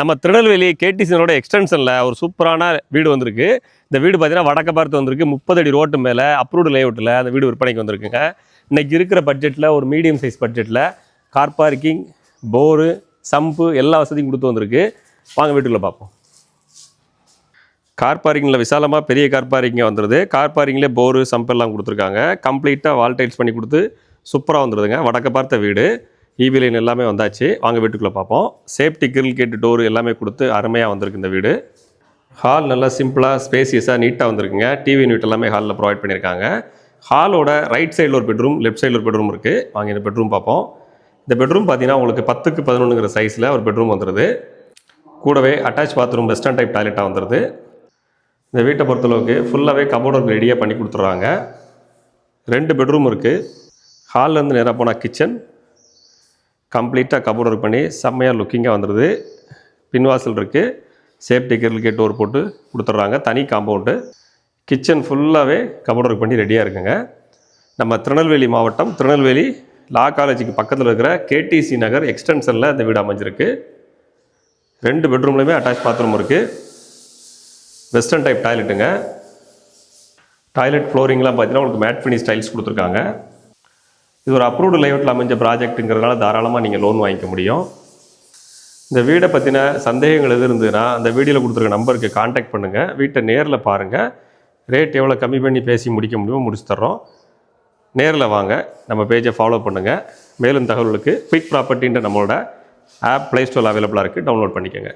நம்ம திருநெல்வேலி கேடிசனோட எக்ஸ்டென்ஷனில் ஒரு சூப்பரான வீடு வந்திருக்கு. இந்த வீடு பார்த்தீங்கன்னா வடக்க பார்த்து வந்திருக்கு. முப்பது அடி ரோட்டு மேலே அப்ரூவ்டு லேஅவுட்டில் அந்த வீடு விற்பனைக்கு வந்திருக்குங்க. இன்றைக்கி இருக்கிற பட்ஜெட்டில் ஒரு மீடியம் சைஸ் பட்ஜெட்டில் கார் பார்க்கிங் போரு சம்பு எல்லா வசதியும் கொடுத்து வந்திருக்கு. வாங்க வீட்டுக்குள்ளே பார்ப்போம். கார் பார்க்கிங்கில் விசாலமாக பெரிய கார் பார்க்கிங்க வந்துடுது கார் பார்க்கிங்லேயே போரு சம்பெல்லாம் கொடுத்துருக்காங்க. கம்ப்ளீட்டாக வால் டைல்ஸ் பண்ணி கொடுத்து சூப்பராக வந்துடுதுங்க வடக்க பார்த்த வீடு. ஈபி லைன் எல்லாமே வந்தாச்சு. வாங்க வீட்டுக்குள்ளே பார்ப்போம். சேஃப்டி கிரில் கேட்டு டோர் எல்லாமே கொடுத்து அருமையாக வந்திருக்கு இந்த வீடு. ஹால் நல்லா சிம்பிளாக ஸ்பேசியஸாக நீட்டாக வந்திருக்குங்க. டிவி யூனிட் எல்லாமே ஹாலில் ப்ரொவைட் பண்ணியிருக்காங்க. ஹாலோட ரைட் சைடில் ஒரு பெட்ரூம் லெஃப்ட் சைடில் ஒரு பெட்ரூம் இருக்குது வாங்க இந்த பெட்ரூம் பார்ப்போம். இந்த பெட்ரூம் பார்த்தீங்கன்னா உங்களுக்கு பத்துக்கு பதினொன்றுங்கிற சைஸில் ஒரு பெட்ரூம் வந்துடுது கூடவே அட்டாச் பாத்ரூம் வெஸ்டர்ன் டைப் டாய்லெட்டாக வந்துடுது இந்த வீட்டை பொறுத்தளவுக்கு ஃபுல்லாகவே கபோர்ட் ஒர்க் ரெடியாக பண்ணி கொடுத்துட்றாங்க. ரெண்டு பெட்ரூம் இருக்குது ஹால்லேருந்து நேராக போனால் கிச்சன் கம்ப்ளீட்டாக கபோர்ட் ஒர்க் பண்ணி செம்மையாக லுக்கிங்காக வந்துடுது பின்வாசல் இருக்குது சேஃப்டி கிரில் கேட் டோர் போட்டு கொடுத்துட்றாங்க. தனி காம்பவுண்டு. கிச்சன் ஃபுல்லாகவே கபோர்ட் ஒர்க் பண்ணி ரெடியாக இருக்குங்க. நம்ம திருநெல்வேலி மாவட்டம் திருநெல்வேலி லா காலேஜுக்கு பக்கத்தில் இருக்கிற கேடிசி நகர் எக்ஸ்டென்ஷனில் இந்த வீடு அமைஞ்சிருக்கு. ரெண்டு பெட்ரூம்லையுமே அட்டாச் பாத்ரூம் இருக்குது வெஸ்டர்ன் டைப் டாய்லெட்டுங்க. டாய்லெட் ஃப்ளோரிங்லாம் பார்த்தீங்கன்னா உங்களுக்கு மேட் ஃபினிஷ் டைல்ஸ் கொடுத்துருக்காங்க. இது ஒரு அப்ரூவ்டு லேஅவுட்டில் அமைஞ்ச ப்ராஜெக்ட்டுங்கிறதுனால தாராளமாக நீங்கள் லோன் வாங்கிக்க முடியும். இந்த வீடை பற்றின சந்தேகங்கள் எது இருந்ததுன்னா அந்த வீடியோவில் கொடுத்துருக்க நம்பருக்கு காண்டாக்ட் பண்ணுங்கள் வீட்டை நேரில் பாருங்கள் ரேட் எவ்வளோ கம்மி பண்ணி பேசி முடிக்க முடியுமோ முடிச்சு தர்றோம். நேரில் வாங்க. நம்ம பேஜை ஃபாலோ பண்ணுங்கள் மேலும் தகவல்களுக்கு குயிக் ப்ராப்பர்ட்டின்ற நம்மளோட ஆப் ப்ளே ஸ்டோரில் அவைலபிளாக இருக்குது டவுன்லோட் பண்ணிக்கோங்க.